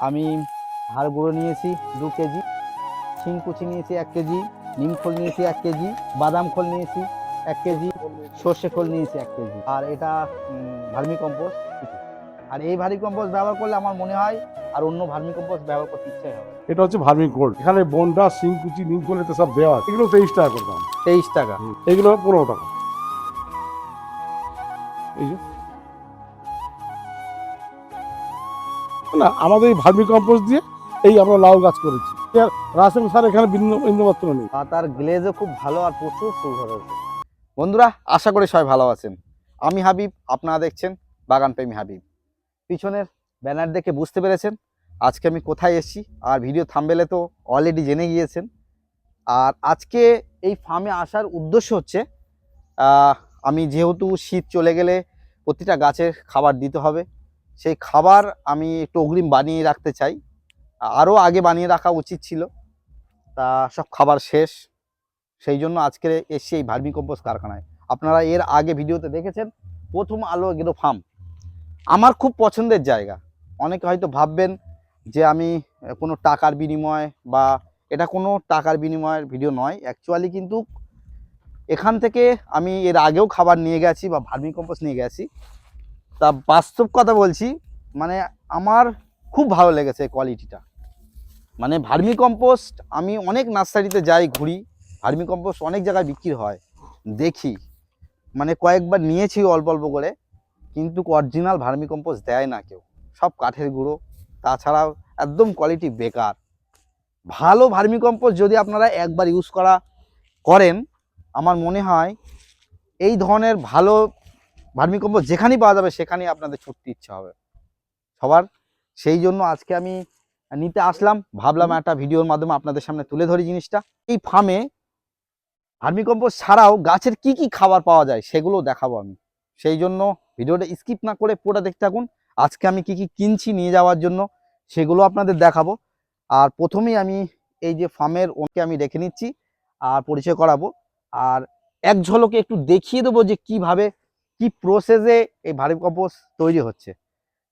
আমি হাড় গুঁড়ো নিয়েছি দু কেজি শিংকুচি নিয়েছি এক কেজি নিম খোল নিয়েছি এক কেজি বাদাম খোল নিয়েছি এক কেজি সর্ষে খোল নিয়েছি এক কেজি। আর এটা ভার্মি কম্পোস্ট। আর এই ভার্মি কম্পোস্ট ব্যবহার করলে আমার মনে হয় আর অন্য ভার্মি কম্পোস্ট ব্যবহার করতে ইচ্ছে হবে এটা হচ্ছে ভার্মি গোল্ড এখানে বন্ডা সিংকুচি নিমকোল এতে সব দেওয়া এগুলো তেইশ টাকা করে দাম। তেইশ টাকা। এগুলো পনেরো টাকা। এই যে। না, আমাদের এই ভার্মি কম্পোস্ট দিয়ে এই আমরা লাউ গাছ করেছি। রাসায়নিক সার এখানে বিন্দু বিন্দুমাত্র নেই। তার গ্লেজও খুব ভালো আর প্রচুর ফুল বন্ধুরা, আশা করি সবাই ভালো আছেন। আমি হাবিব, আপনারা দেখছেন বাগান প্রেমী হাবিব। পিছনের ব্যানার দেখে বুঝতে পেরেছেন আজকে আমি কোথায় এসেছি, আর ভিডিও থাম্বেলে তো অলরেডি জেনে গিয়েছেন। আর আজকে এই ফার্মে আসার উদ্দেশ্য হচ্ছে আমি যেহেতু শীত চলে গেলে প্রতিটা গাছের খাবার দিতে হবে। সেই খাবার আমি একটু অগ্রিম বানিয়ে রাখতে চাই। আরও আগে বানিয়ে রাখা উচিত ছিল। তা সব খাবার শেষ। সেই জন্য আজকে এসছি এই ভার্মি কম্পোস্ট কারখানায়। আপনারা এর আগে ভিডিওতে দেখেছেন, প্রথম আলো এগ্রো ফার্ম। আমার খুব পছন্দের জায়গা। অনেকে হয়তো ভাববেন যে আমি কোনো টাকার বিনিময় বা এটা কোনো টাকার বিনিময়ের ভিডিও নয়। অ্যাকচুয়ালি কিন্তু এখান থেকে আমি এর আগেও খাবার নিয়ে গেছি বা ভার্মি কম্পোস্ট নিয়ে গেছি। তা বাস্তব কথা বলছি মানে আমার খুব ভালো লেগেছে কোয়ালিটিটা মানে ভার্মি কম্পোস্ট, আমি অনেক নার্সারিতে যাই ঘুরি, ভার্মি কম্পোস্ট অনেক জায়গায় বিক্রি হয়, দেখি। মানে কয়েকবার নিয়েছি অল্প অল্প করে, কিন্তু অরিজিনাল ভার্মি কম্পোস্ট দেয় না কেউ। সব কাঠের গুঁড়ো, তাছাড়াও একদম কোয়ালিটি বেকার। ভালো ভার্মি কম্পোস্ট যদি আপনারা একবার ইউজ করা করেন, আমার মনে হয় এই ধরনের ভালো ভার্মি কম্পোস্ট যেখানেই পাওয়া যাবে সেখানেই আপনাদের ছুটতে ইচ্ছা হবে। সবার সেই জন্য আজকে আমি নিতে আসলাম। ভাবলাম একটা ভিডিওর মাধ্যমে আপনাদের সামনে তুলে ধরি জিনিসটা। এই ফার্মে ভার্মিকম্পোস্ট ছাড়াও গাছের কি কি খাবার পাওয়া যায় সেগুলো দেখাবো আমি। সেই জন্য ভিডিওটা স্কিপ না করে পুরোটা দেখতে থাকুন। আজকে আমি কি কি কিনছি নিয়ে যাওয়ার জন্য সেগুলো আপনাদের দেখাবো। আর প্রথমেই আমি এই যে ফার্মের ওকে আমি রেখে নিচ্ছি আর পরিচয় করাবো। আর এক ঝলকে একটু দেখিয়ে দেবো যে কীভাবে কি প্রসেসে এই ভার্মিকম্পোস্ট তৈরি হচ্ছে?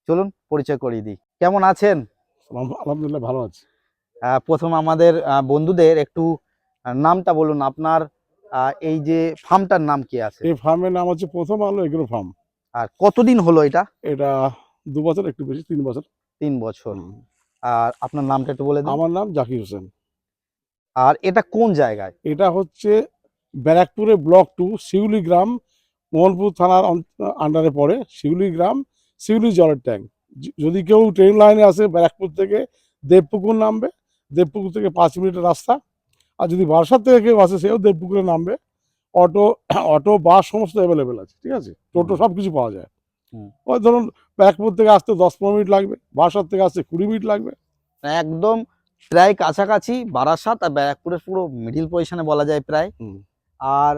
চলুন পরিচয় করিয়ে দিই। কেমন আছেন? আলহাম- আলহামদুলিল্লাহ ভালো আছে। প্রথম আমাদের বন্ধুদের একটু নামটা বলুন। আপনার এই যে ফার্মটার নাম কি আছে? এই ফার্মের নাম হচ্ছে প্রথম আলো এগ্রো ফার্ম আর কতদিন হলো এটা? এটা দু বছর একটু বেশি তিন বছর। তিন বছর। আর আপনার নামটা একটু বলে দিন। আমার নাম জাকির হোসেন। আর এটা কোন জায়গায়? এটা হচ্ছে ব্যারাকপুরে ব্লক টু শিউলি গ্রাম মোহনপুর থানার আন্ডারে পড়ে শিউলি গ্রাম শিউলি জলের ট্যাঙ্ক। যদি কেউ ট্রেন লাইনে আসে ব্যারাকপুর থেকে দেবপুকুর নামবে দেবপুকুর থেকে পাঁচ মিনিটের রাস্তা। আর যদি বারাসাত থেকে কেউ আসে সেও দেবপুকুরে নামবে। অটো অটো বাস সমস্ত অ্যাভেলেবেল আছে ঠিক আছে? টোটো সব কিছু পাওয়া যায়। ওই ধরুন ব্যারাকপুর থেকে আসতে দশ পনেরো মিনিট লাগবে বারাসাত থেকে আসতে কুড়ি মিনিট লাগবে। একদম প্রায় কাছাকাছি বারাসাত আর ব্যারাকপুরের পুরো মিডিল পজিশনে বলা যায় প্রায়। আর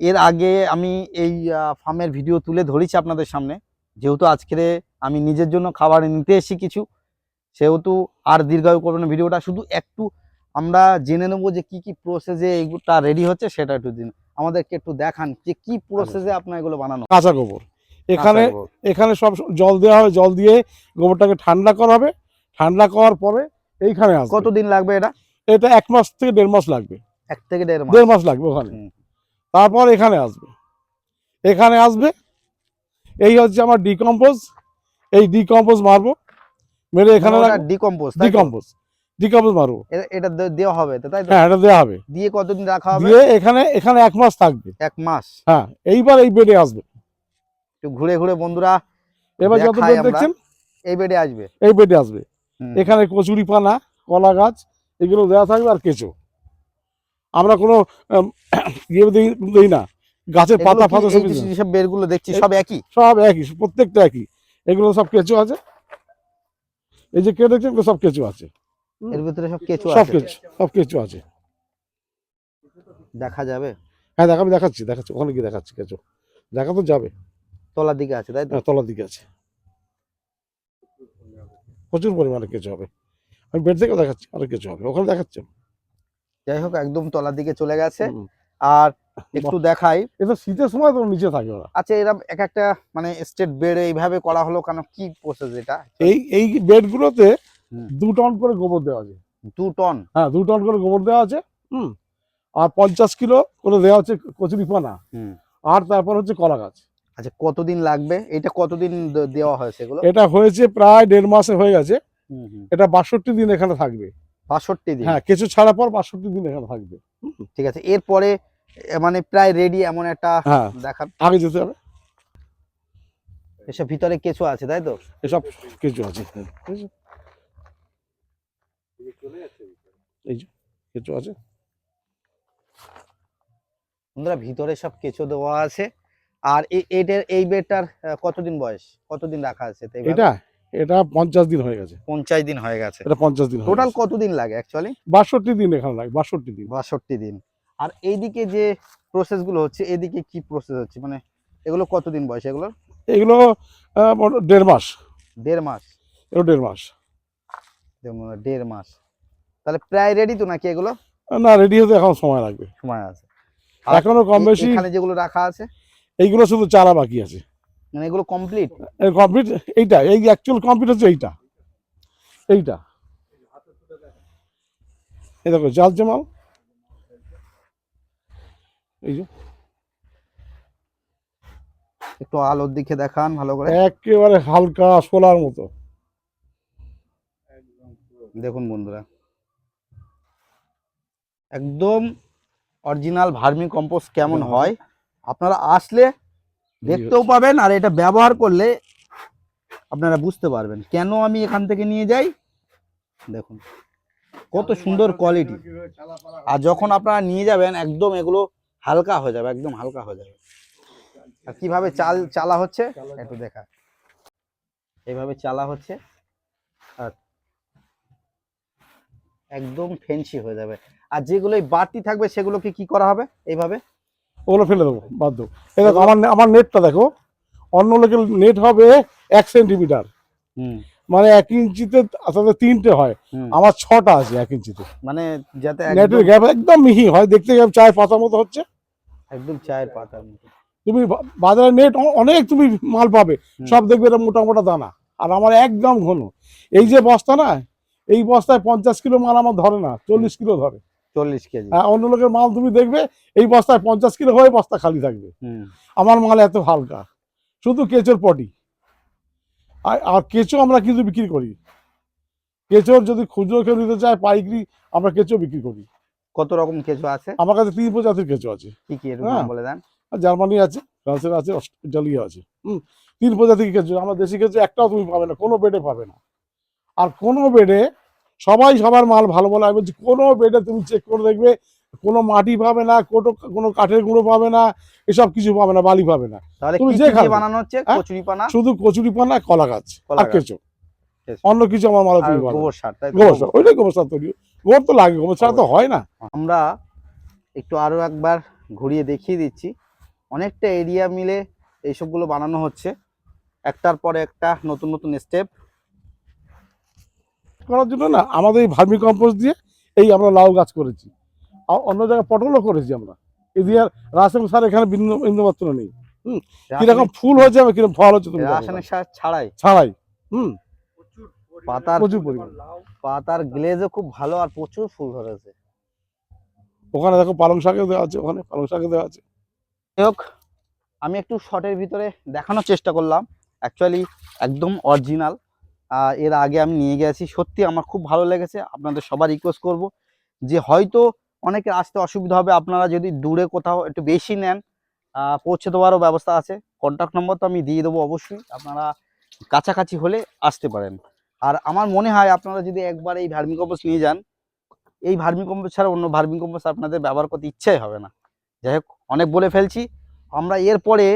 এর আগে আমি এই ফার্মের ভিডিও তুলে ধরেছি আপনাদের সামনে। যেহেতু আজকের আমি নিজের জন্য খাবার নিতে এসেছি কিছু সেহেতু আর দীর্ঘায়ু করব না ভিডিওটা। শুধু একটু আমরা জেনে নেব যে কি কি প্রসেসে এইগুলোটা রেডি হচ্ছে সেটা একটু দিন। আমাদেরকে একটু দেখান যে কি প্রসেসে আপনার এগুলো বানানো কাঁচা গোবর। এখানে এখানে সব জল দেওয়া হবে জল দিয়ে গোবরটাকে ঠান্ডা করা হবে। ঠান্ডা করার পরে এইখানে কতদিন লাগবে এটা? এটা এক মাস থেকে দেড় মাস লাগবে। এক থেকে দেড় মাস। দেড় মাস লাগবে ওখানে। তারপর এখানে আসবে। এখানে আসবে। এই হচ্ছে আমার ডিকম্পোজ। এই ডিকম্পোজ মারবো। মেরে এখানে ডিকম্পোজ ডিকম্পোজ। ডিকম্পোজ মারবো। এটা দেওয়া হবে তাই হ্যাঁ এটা দেওয়া হবে। দিয়ে কতদিন রাখা হবে? দিয়ে এখানে এখানে এক মাস থাকবে। এক মাস? হ্যাঁ এইবার এই বেডে আসবে। একটু ঘুরে ঘুরে বন্ধুরা এবার যত বেড দেখছেন? এই বেডে আসবে। এই বেডে আসবে। এখানে কচুরি পানা কলা গাছ এগুলো দেওয়া থাকবে আর কেঁচো। আমরা কোনো ইয়ে দিই না। গাছের পাতা ফাতা সব। যেসব বেডগুলো দেখছি সব একই? সব একই প্রত্যেকটা একই। এগুলো সব কেঁচো আছে। এই যে কেউ দেখছেন সব কেঁচো আছে। এর ভিতরে সব কেঁচো সব কেঁচো সব কেঁচো আছে। দেখা যাবে? হ্যাঁ দেখ আমি দেখাচ্ছি দেখাচ্ছি। ওখানে গিয়ে দেখাচ্ছি কেঁচো। দেখা তো যাবে। তলার দিকে আছে তাই তো? হ্যাঁ, তলার দিকে আছে। প্রচুর পরিমাণে কেঁচো হবে। আমি বেড থেকে দেখাচ্ছি আরও কেঁচো হবে। ওখানে দেখাচ্ছি যাই হোক একদম তলার দিকে চলে গেছে। আর একটু দেখাই। এটা শীতের সময় তো নিচে থাকে ওরা। আচ্ছা এরকম এক একটা মানে স্টেট বেড এইভাবে করা হলো কেন? কি প্রসেস এটা? এই এই বেডগুলোতে। দু টন করে গোবর দেওয়া আছে। দু টন হ্যাঁ দু টন করে গোবর দেওয়া আছে হুম। আর পঞ্চাশ কিলো করে দেওয়া হচ্ছে কচুরিপানা হুম। আর তারপর হচ্ছে কলা গাছ। আচ্ছা কতদিন লাগবে? এটা কতদিন দেওয়া হয়েছে সেগুলো? এটা হয়েছে প্রায় দেড় মাসে হয়ে গেছে। এটা বাষট্টি দিন এখানে থাকবে। বাষট্টি দিন। হ্যাঁ কিছু ছাড়া পর বাষট্টি দিন এখানে থাকবে। ঠিক আছে। এরপরে মানে প্রায় রেডি এমন একটা হ্যাঁ। আগে যেতে হবে। এসব ভিতরে কেঁচো আছে তাই তো? এসব কিছু আছে। এই যে কিছু আছে। বন্ধুরা ভিতরে সব কেঁচো দেওয়া আছে। আর এটার এই বেডটার কতদিন বয়স? কতদিন রাখা আছে? এটা এটা পঞ্চাশ দিন হয়ে গেছে। পঞ্চাশ দিন হয়ে গেছে। এটা পঞ্চাশ দিন টোটাল কতদিন লাগে অ্যাকচুয়ালি বাষট্টি দিন এখানে লাগে বাষট্টি দিন। বাষট্টি দিন। আর এইদিকে যে প্রসেসগুলো হচ্ছে এদিকে কি প্রসেস হচ্ছে? মানে এগুলো কতদিন বয়স এগুলো এগুলো দেড় মাস। দেড় মাস। এগুলো দেড় মাস। যেমন দেড় মাস। তাহলে প্রায় রেডি তো নাকি এগুলো? না রেডি হতে এখন সময় লাগবে। সময় আছে। এখনও কম বেশি এখানে যেগুলো রাখা আছে? এইগুলো শুধু চারা বাকি আছে। মানে এগুলো কমপ্লিট কমপ্লিট এইটা এই অ্যাকচুয়াল কমপ্লিট হচ্ছে এইটা। এইটা। এই দেখো চালছে মাল এই যে। একটু আলোর দিকে দেখান ভালো করে। একেবারে হালকা সোলার মতো। দেখুন বন্ধুরা। একদম অরিজিনাল ভার্মি কম্পোস্ট কেমন। হয়? আপনারা আসলে দেখতেও পাবেন আর এটা ব্যবহার করলে আপনারা বুঝতে পারবেন। কেন আমি এখান থেকে নিয়ে যাই? দেখুন কত সুন্দর কোয়ালিটি আর যখন আপনারা নিয়ে যাবেন একদম এগুলো হালকা হয়ে যাবে একদম হালকা হয়ে যাবে। আর কীভাবে চাল চালা হচ্ছে? একটু দেখা। এইভাবে চালা হচ্ছে আর একদম ফেন্সি হয়ে যাবে। আর যেগুলো বাড়তি থাকবে সেগুলোকে কি করা হবে? এইভাবে ওগুলো ফেলে দেবো বাধ্য এই দেখো আমার আমার নেটটা দেখো। অন্য লোকের নেট হবে এক সেন্টিমিটার মানে এক ইঞ্চিতে আসলে তিনটে হয়। আমার ছটা আছে এক ইঞ্চিতে। মানে যাতে নেটের গ্যাপ একদম মিহি হয় দেখতে গেলে চায়ের পাতার মতো হচ্ছে। একদম চায়ের পাতার মতো। তুমি বাজারে নেট অনেক তুমি মাল পাবে সব দেখবে এটা মোটা মোটা দানা। আর আমার একদম ঘন। এই যে বস্তা না এই বস্তায় পঞ্চাশ কিলো মাল আমার ধরে না চল্লিশ কিলো ধরে। চল্লিশ কেজি। আর অন্য লোকের মাল তুমি দেখবে এই বস্তায় পঞ্চাশ কিলো হয়ে বস্তা খালি থাকবে। আমার মাল এত হালকা। শুধু কেঁচোর পটি। আর আর কেঁচো আমরা কিন্তু বিক্রি করি। কেঁচোর যদি খুচরো কেউ নিতে চায় পাইকারি আমরা কেঁচো বিক্রি করি। কত রকম কেঁচো আছে? আমার কাছে তিন প্রজাতির কেঁচো আছে। কি কি? হ্যাঁ। বলে দেন। জার্মানি আছে ফ্রান্সের আছে অস্ট্রেলিয়া আছে। হুম তিন প্রজাতির কেঁচো। আমরা দেশি কেঁচো একটাও তুমি পাবে না কোনো বেডে পাবে না। আর কোনো বেডে সবাই সবার মাল ভালো বলে আমি বলছি কোনো বেডে তুমি চেক করে দেখবে কোনো মাটি পাবে না কোনো কোনো কাঠের গুঁড়ো পাবে না এসব কিছু পাবে না বালি পাবে না। তুমি যে। বানানো হচ্ছে? হ্যাঁ? কচুরি পানা? শুধু কচুরি পানা কলা গাছ আর। কেঁচো। অন্য কিছু আমার মালা পাবে গোবর সার? গোবর সার ওইটাই গোবর সার তৈরি। গোবর তো লাগে গোবর সার তো হয় না। আমরা একটু আরও একবার ঘুরিয়ে দেখিয়ে দিচ্ছি। অনেকটা এরিয়া মিলে এইসবগুলো বানানো হচ্ছে। একটার পরে একটা নতুন নতুন স্টেপ করার জন্য না আমাদের এই ভার্মি কম্পোস্ট দিয়ে এই আমরা লাউ গাছ করেছি। আর অন্য জায়গায় পটলও করেছি আমরা। এদিকে আর রাসায়নিক সার এখানে বিন্দু বিন্দুমাত্র নেই। কীরকম ফুল হয়েছে আর কীরকম ফল হচ্ছে তুমি রাসায়নিক সার ছাড়াই। ছাড়াই। হুম? পাতার প্রচুর পরিমাণ। পাতার গ্লেজও খুব ভালো আর প্রচুর ফুল ধরেছে। ওখানে দেখো পালং শাকে দেওয়া আছে ওখানে পালং শাকে দেওয়া আছে। হোক আমি একটু শর্টের ভিতরে দেখানোর চেষ্টা করলাম। অ্যাকচুয়ালি একদম অরিজিনাল এর আগে আমি নিয়ে গেছি। সত্যি আমার খুব ভালো লেগেছে। আপনাদের সবার রিকোয়েস্ট করব যে হয়তো অনেকের আসতে অসুবিধা হবে। আপনারা যদি দূরে কোথাও একটু বেশি নেন পৌঁছে দেওয়ারও ব্যবস্থা আছে। কন্ট্যাক্ট নম্বর তো আমি দিয়ে দেবো অবশ্যই। আপনারা কাছাকাছি হলে আসতে পারেন। আর আমার মনে হয় আপনারা যদি একবার এই ভার্মিকম্পোস্ট নিয়ে যান, এই ভার্মিকম্পোস্ট ছাড়া অন্য ভার্মিকম্পোস্ট আপনাদের ব্যবহার করতে ইচ্ছাই হবে না। যাই হোক, অনেক বলে ফেলছি। আমরা এরপরে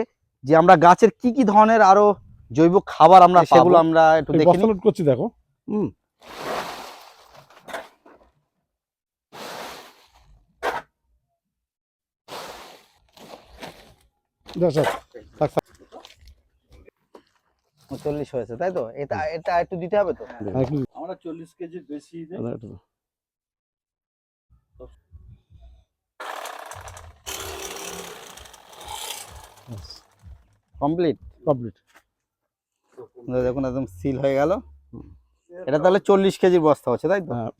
যে আমরা গাছের কি কি ধরনের আরও জৈব খাবার আমরা সেগুলো আমরা একটু দেখে করছি দেখো। হুম। চল্লিশ হয়েছে তাই তো? এটা এটা একটু দিতে হবে তো? আমরা চল্লিশ কেজির বেশি কমপ্লিট? কমপ্লিট। দেখুন একদম সিল হয়ে গেল। এটা তাহলে চল্লিশ কেজির বস্তা হচ্ছে তাই তো? হ্যাঁ,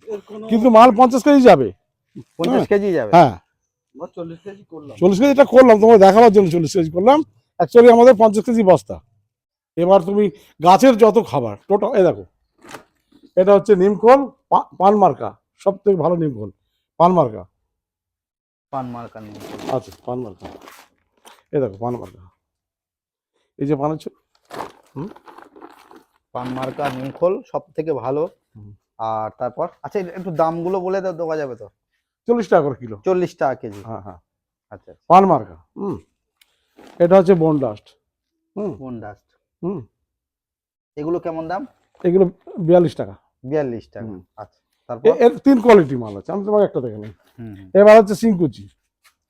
কিন্তু মাল পঞ্চাশ কেজি যাবে। পঞ্চাশ কেজি যাবে। হ্যাঁ। চল্লিশ কেজি করলাম। চল্লিশ কেজি এটা করলাম তোমাকে দেখাবার জন্য চল্লিশ কেজি করলাম। অ্যাকচুয়ালি আমাদের পঞ্চাশ কেজি বস্তা। এবার তুমি গাছের যত খাবার টোটাল এ দেখো। এটা হচ্ছে নিমখোল পা- পান মার্কা। সব থেকে ভালো নিমখোল পান মার্কা। পান আছে পান মার্কা। এ দেখো পান মার্কা। এই যে পানের ছ- পান মার্কা নিমখোল সব থেকে ভালো। আর তারপর আচ্ছা একটু দামগুলো বলে দাও দেওয়া যাবে তো? চল্লিশ টাকা করে কিলো। চল্লিশ টাকা কেজি। হ্যাঁ হ্যাঁ। আচ্ছা পান মার্কা হুম। এটা হচ্ছে বোন ডাস্ট হুম। কোন ডাস্ট হুম। এগুলো কেমন দাম? এগুলো বিয়াল্লিশ টাকা। বিয়াল্লিশ টাকা। আচ্ছা তারপর? এর তিন কোয়ালিটি মাল আছে আমি তোমাকে একটা দেখে নিই। এবার হচ্ছে সিংকুচি।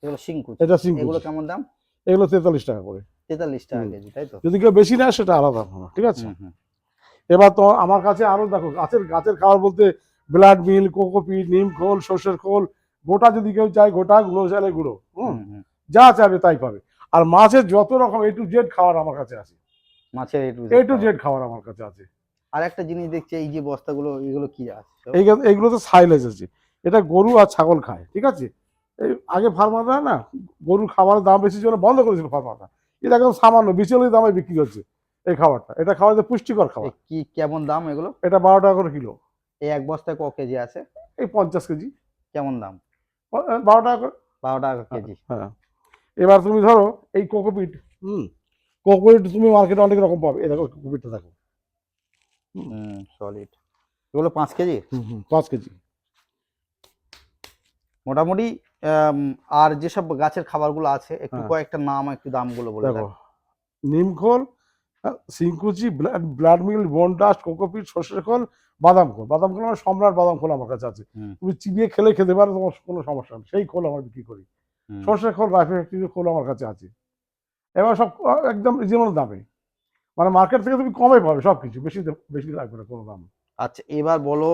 এগুলো সিংকুচ। এটা এগুলো কেমন দাম? এগুলো তেতাল্লিশ টাকা করে। তেতাল্লিশ টাকা। কেজি তাই তো? যদি কেউ বেশি নেয় সেটা আলাদা ঠিক আছে। এবার তো আমার কাছে আরও দেখো গাছের গাছের খাবার বলতে ব্লাড মিল কোকোপিট নিম খোল সর্ষের খোল গোটা যদি কেউ চায় গোটা গুঁড়ো চাইলে গুঁড়ো। যা চাইবে তাই পাবে। আর মাছের যত রকম এ টু জেড খাবার আমার কাছে আছে। মাছের A to A to Z খাবার। আমার কাছে আছে। আর একটা জিনিস দেখছি এই যে বস্তাগুলো এগুলো কি আছে? এইগুলো তো সাইলেজ আছে। এটা গরু আর ছাগল খায় ঠিক আছে? এই আগে ফার্মাররা না গরুর খাবারের দাম বেশি জন্য বন্ধ করেছিল ফার্মাররা এটা একদম সামান্য বিচলি দামে বিক্রি হচ্ছে এই খাবারটা। এটা খাবার যে পুষ্টিকর খাবার। কি কেমন দাম এগুলো? এটা বারো টাকা করে কিলো। এই এক বস্তায় ক কেজি আছে? এই পঞ্চাশ কেজি। কেমন দাম? বারো টাকা করে। বারো টাকা কেজি। হ্যাঁ এবার তুমি ধরো এই কোকোপিট। হুম। কোকোপিট তুমি মার্কেটে অনেক রকম পাবে। এই দেখো কোকোপিটটা দেখো। হুম সলিড এগুলো পাঁচ কেজি? হুম হুম পাঁচ কেজি। মোটামুটি আর যেসব গাছের খাবারগুলো আছে একটু হ্যাঁ। কয়েকটা নাম একটু দামগুলো বলে দেখো নিমখোল সিংকুচি ব্লাড মিল বনডাস্ট কোকোপিট সর্ষের খোল বাদাম খোল। বাদাম খোল আমার সম্রাট বাদাম খোল আমার কাছে আছে। তুমি চিবিয়ে খেলে খেতে পারো তোমার কোনো সমস্যা নেই। সেই খোল আমার বিক্রি করি। সর্ষের খোল রাইফেল ফ্যাক্টরির খোল আমার কাছে আছে। এবার সব একদম রিজনেবল দামে। মানে মার্কেট থেকে তুমি কমে পাবে সব কিছু বেশি বেশি লাগবে না কোনো দাম। আচ্ছা এবার বলো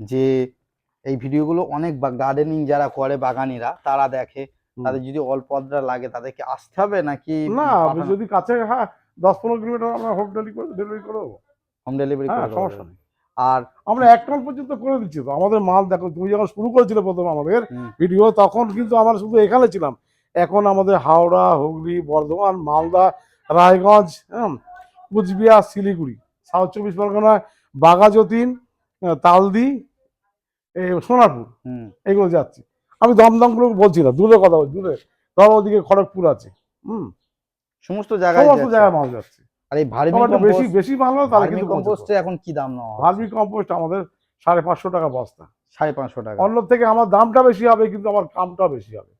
যে এই ভিডিওগুলো অনেক গার্ডেনিং যারা করে বাগানিরা তারা দেখে। তাদের যদি অল্প অদ্রা লাগে তাদেরকে আসতে হবে নাকি না যদি কাছে হ্যাঁ দশ পনেরো কিলোমিটার আমরা হোম ডেলিভারি ডেলিভারি করে দেবো। হোম ডেলিভারি হ্যাঁ সমস্যা নেই। আর আমরা এক টন পর্যন্ত করে দিচ্ছি তো। আমাদের মাল দেখো তুমি যখন শুরু করেছিলে প্রথম আমাদের ভিডিও তখন কিন্তু আমরা শুধু এখানে ছিলাম। এখন আমাদের হাওড়া হুগলি বর্ধমান মালদা রায়গঞ্জ হ্যাঁ কুচবিহার শিলিগুড়ি। সাউথ চব্বিশ পরগনা বাঘাযতীন তালদি সোনারপুর এগুলো যাচ্ছে। আমি দমদমগুলো বলছি না দূরে কথা বলছি দূরে। ধরো ওদিকে খড়গপুর আছে হুম। সমস্ত জায়গায় সমস্ত জায়গায় মাল যাচ্ছে। আর এই ভার্মি বেশি বেশি তাহলে কিন্তু কম্পোস্টে এখন কি দাম নেওয়া ভার্মি কম্পোস্ট আমাদের সাড়ে পাঁচশো টাকা বস্তা। সাড়ে পাঁচশো টাকা। অন্য থেকে আমার দামটা বেশি হবে কিন্তু আমার কামটা বেশি হবে।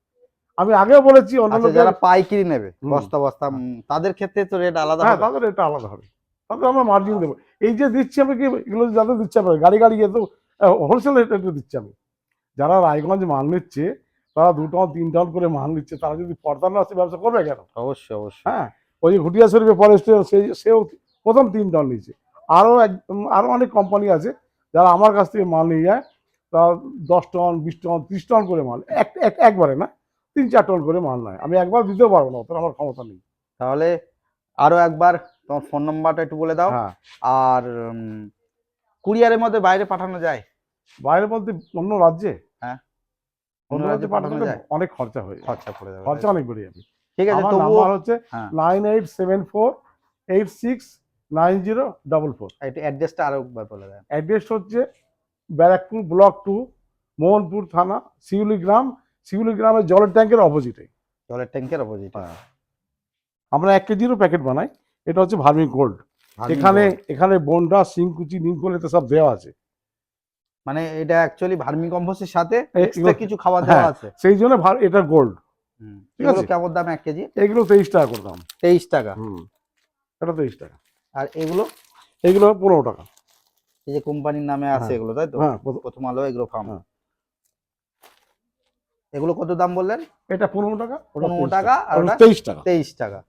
আমি আগেও বলেছি অন্য আচ্ছা যারা পাইকারি নেবে। বস্তা বস্তা তাদের ক্ষেত্রে তো রেট আলাদা হ্যাঁ তাদের এটা আলাদা হবে। তাদের আমরা মার্জিন দেবো। এই যে দিচ্ছি আমি কি এগুলো যাদের দিচ্ছি আমরা গাড়ি গাড়ি যেহেতু হোলসেল রেটে দিচ্ছি আমি। যারা রায়গঞ্জ মাল নিচ্ছে তারা দু টন তিন টন করে মাল নিচ্ছে তারা যদি পর্দার আসতে ব্যবসা করবে কেন? অবশ্যই অবশ্যই। হ্যাঁ ওই যে ঘুটিয়া শরীফে ফরেস্টে সেই সেও প্রথম তিন টন নিচ্ছে আরও এক আরও অনেক কোম্পানি আছে যারা আমার কাছ থেকে মাল নিয়ে যায় তারা দশ টন বিশ টন ত্রিশ টন করে মাল এক এক একবারে না তিন চার টন করে মাল নেয়। আমি একবার দিতেও পারব না অতটা আমার ক্ষমতা নেই। তাহলে আরও একবার তোমার ফোন নাম্বারটা একটু বলে দাও। হ্যাঁ। আর কুরিয়ারের মধ্যে বাইরে পাঠানো যায়? বাইরে বলতে অন্য রাজ্যে? হ্যাঁ। অন্য রাজ্যে পাঠানো যায়? অনেক খরচা হয়ে খরচা পড়ে যাবে খরচা অনেক বেড়ে যাবে। ঠিক আছে তবুও নাম্বার হচ্ছে হ্যাঁ। Nine eight seven four eight six nine zero double four. অ্যাড্রেসটা আরও একবার বলে দেন। অ্যাড্রেস হচ্ছে ব্যারাকপুর ব্লক টু মোহনপুর থানা শিউলি গ্রাম। শিউলি গ্রামের জলের ট্যাঙ্কের অপোজিটে জলের ট্যাঙ্কের অপোজিট আমরা এক কেজিরও প্যাকেট বানাই। এটা হচ্ছে ভার্মি গোল্ড এখানে এখানে বন্ডা সিংকুচি নিমকোল এতে সব দেওয়া আছে। মানে এটা অ্যাকচুয়ালি ভার্মি কম্পোস্টের সাথে এক্সট্রা কিছু খাবার দেওয়া হ্যাঁ। আছে। সেই জন্য এটা গোল্ড। ঠিক এগুলো আছে। কেমন দাম? এক কেজি? এগুলো তেইশ টাকা করে দাম। তেইশ টাকা। হুম এটা তেইশ টাকা। আর এগুলো? এগুলো পনেরো টাকা। এই যে কোম্পানির নামে আছে হ্যাঁ। এগুলো তাই তো? হ্যাঁ প্রথম- আলো এগ্রো ফার্ম। হ্যাঁ। এগুলো কত দাম বললেন? এটা পনেরো টাকা ওটা 15 টাকা, আর? তেইশ টাকা। তেইশ টাকা।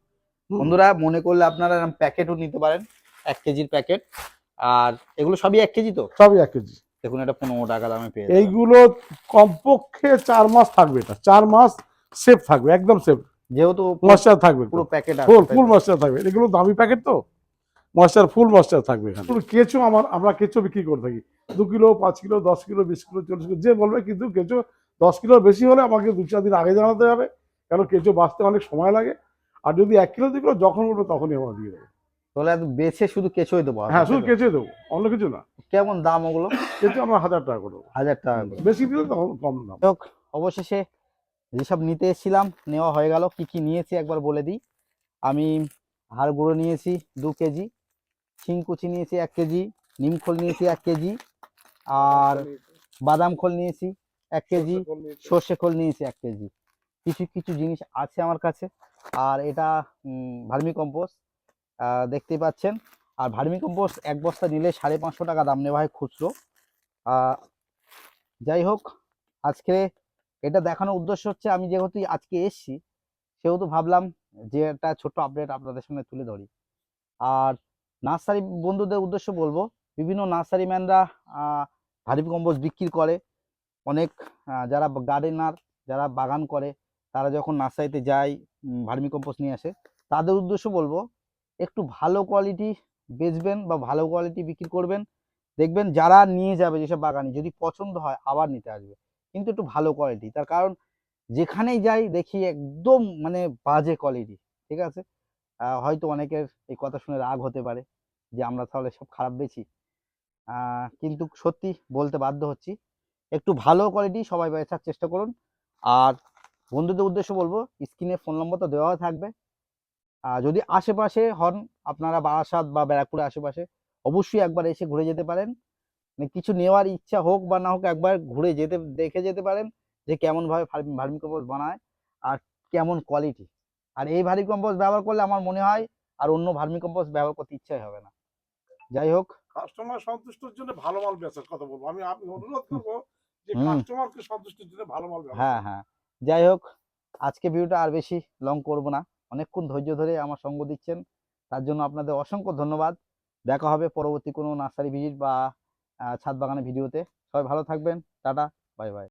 বন্ধুরা মনে করলে আপনারা প্যাকেটও নিতে পারেন এক কেজির প্যাকেট। আর এগুলো সবই এক কেজি তো? সবই এক কেজি। দেখুন এটা পনেরো টাকা দামে পেয়ে এইগুলো কমপক্ষে চার মাস থাকবে এটা। চার মাস সেফ থাকবে একদম সেফ যেহেতু মশলা থাকবে পুরো প্যাকেট ফুল ফুল মশলা থাকবে। এগুলো দামি প্যাকেট তো? ময়েশ্চার ফুল ময়েশ্চার থাকবে কেঁচো আমার আমরা কেঁচো বিক্রি করে থাকি। দু কিলো পাঁচ কিলো দশ কিলো বিশ কিলো চল্লিশ কিলো যে বলবে কিন্তু কেঁচো দশ কিলোর বেশি হলে আমাকে দু চার দিন আগে জানাতে হবে। কেন কেঁচো বাঁচতে অনেক সময় লাগে। আর যদি এক কিলো দু কিলো যখন উঠবে তখনই আমরা দিয়ে দেবো। তাহলে বেছে শুধু কেঁচোই দেবো হ্যাঁ শুধু কেঁচে দেবো অন্য কিছু না। কেমন দাম ওগুলো? কেঁচো আমরা হাজার টাকা করে হাজার টাকা করে। বেশি দিলে তখন কম দাম। অবশেষে যেসব নিতে এসেছিলাম নেওয়া হয়ে গেল কি কি নিয়েছি একবার বলে দিই। আমি হাড় গুঁড়ো নিয়েছি দু কেজি শিংকুচি নিয়েছি এক কেজি নিমখোল নিয়েছি এক কেজি আর বাদাম খোল নিয়েছি এক কেজি সর্ষে খোল নিয়েছি এক কেজি। কিছু কিছু জিনিস আছে আমার কাছে আর এটা ভার্মি কম্পোস্ট। দেখতেই পাচ্ছেন। আর ভার্মি কম্পোস্ট এক বস্তা নিলে সাড়ে পাঁচশো টাকা দাম নেওয়া হয় খুচরো। যাই হোক, আজকে এটা দেখানোর উদ্দেশ্য হচ্ছে আমি যেহেতু আজকে এসছি, সেহেতু ভাবলাম যে একটা ছোট্ট আপডেট আপনাদের সামনে তুলে ধরি। আর নার্সারি বন্ধুদের উদ্দেশ্য বলব, বিভিন্ন নার্সারি ম্যানরা ভার্মি কম্পোস্ট বিক্রি করে। অনেক যারা গার্ডেনার যারা বাগান করে, তারা যখন নার্সারিতে যায় ভার্মি কম্পোস্ট নিয়ে আসে, তাদের উদ্দেশ্য বলব একটু ভালো কোয়ালিটি বেচবেন বা ভালো কোয়ালিটি বিক্রি করবেন। দেখবেন যারা নিয়ে যাবে যেসব বাগানি, যদি পছন্দ হয় আবার নিতে আসবে। কিন্তু একটু ভালো কোয়ালিটি তার কারণ যেখানেই যাই দেখি একদম মানে বাজে কোয়ালিটি ঠিক আছে? হয়তো অনেকের এই কথা শুনে রাগ হতে পারে যে আমরা তাহলে সব খারাপ বেছি কিন্তু সত্যি বলতে বাধ্য হচ্ছি, একটু ভালো কোয়ালিটি সবাই বেচার চেষ্টা করুন। আর বন্ধুদের উদ্দেশ্য বলব, স্ক্রিনে ফোন নম্বর তো দেওয়া থাকবে। যদি আশেপাশে হন আপনারা বারাসাত বা ব্যারাকপুরের আশেপাশে অবশ্যই একবার এসে ঘুরে যেতে পারেন। মানে কিছু নেওয়ার ইচ্ছা হোক বা না হোক একবার ঘুরে যেতে দেখে যেতে পারেন যে কেমন ভাবে ভার্মি কম্পোস্ট বানায় আর কেমন কোয়ালিটি আর এই ভার্মি কম্পোস্ট ব্যবহার করলে আমার মনে হয় আর অন্য ভার্মি কম্পোস্ট ব্যবহার করতে ইচ্ছাই হবে না। যাই হোক। কাস্টমার সন্তুষ্টর জন্য ভালো মাল বেচার কথা বলব। আমি আমি অনুরোধ করব যে কাস্টমারকে সন্তুষ্টির জন্য ভালো মাল হ্যাঁ হ্যাঁ। যাই হোক আজকে ভিডিওটা আর বেশি লং করব না। অনেকক্ষণ ধৈর্য ধরে আমার সঙ্গ দিচ্ছেন। তার জন্য আপনাদের অসংখ্য ধন্যবাদ। দেখা হবে পরবর্তী কোনো নার্সারি ভিজিট বা ছাদ বাগানের ভিডিওতে। সবাই ভালো থাকবেন। Tata, bye bye.